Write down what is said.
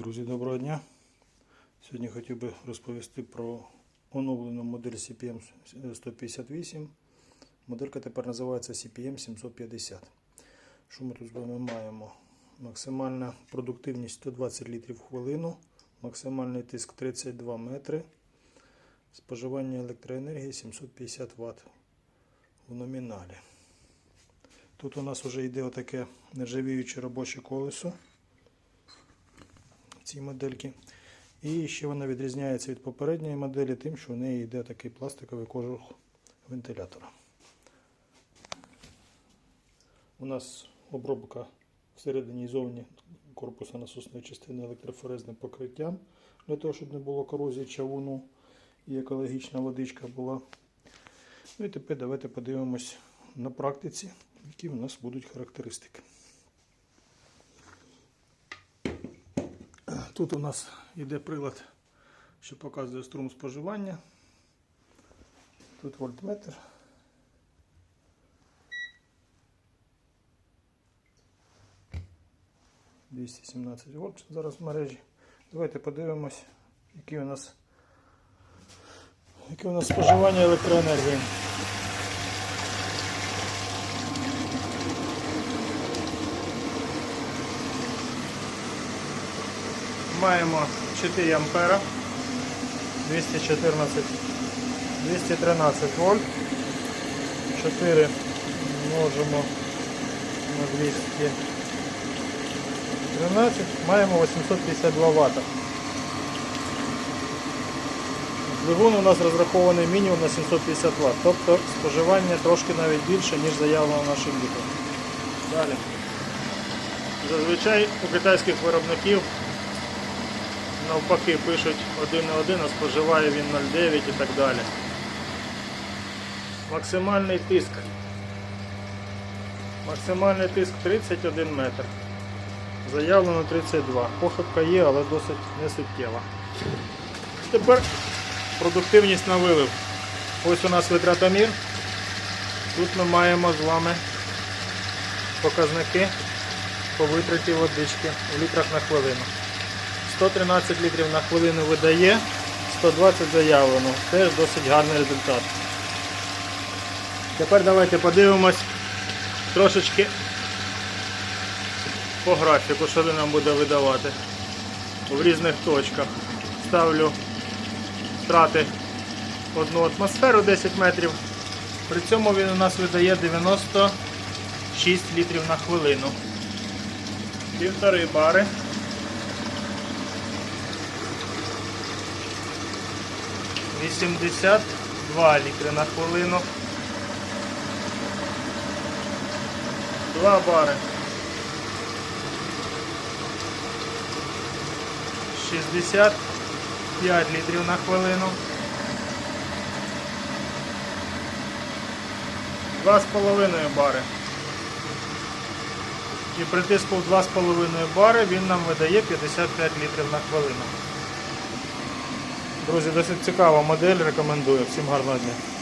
Друзі, доброго дня. Сьогодні хотів би розповісти про оновлену модель CPM 158. Моделька тепер називається CPM 750. Що ми тут з вами маємо? Максимальна продуктивність 120 літрів в хвилину, максимальний тиск 32 метри, споживання електроенергії 750 Вт в номіналі. Тут у нас вже йде отаке нержавіюче робоче колесо цій модельки. І ще вона відрізняється від попередньої моделі тим, що в неї йде такий пластиковий кожух вентилятора. У нас обробка всередині і зовні корпуса насосної частини електрофорезним покриттям для того, щоб не було корозії чавуну і екологічна водичка була. Ну і тепер давайте подивимось на практиці, які в нас будуть характеристики. Тут у нас йде прилад, що показує струм споживання. Тут вольтметр. «217 вольт зараз в мережі. Давайте подивимось, які у нас, яке у нас споживання електроенергії. Маємо 4 ампера, 214, 213 вольт, 4 множимо на 213, маємо 852 Вт. Двигун у нас розрахований мінімум на 750 Вт, тобто споживання трошки навіть більше, ніж заявлено нашим літом. Далі. Зазвичай у китайських виробників навпаки пишуть 1,1, а споживає він 0,9 і так далі. Максимальний тиск. Максимальний тиск 31 метр. Заявлено 32. Похибка є, але досить несуттєва. Тепер продуктивність на вилив. Ось у нас витратомір. Тут ми маємо з вами показники по витраті водички у літрах на хвилину. 113 літрів на хвилину видає, 120 заявлено. Теж досить гарний результат. Тепер давайте подивимось трошечки по графіку, що він нам буде видавати в різних точках. Ставлю втрати одну атмосферу 10 метрів. При цьому він у нас видає 96 літрів на хвилину. Півтори бари. 82 літри на хвилину. 2 бари. 65 літрів на хвилину. 2,5 бари. І при тиску в 2,5 бари він нам видає 55 літрів на хвилину. Друзі, досить цікава модель, рекомендую. Всім гарного дня.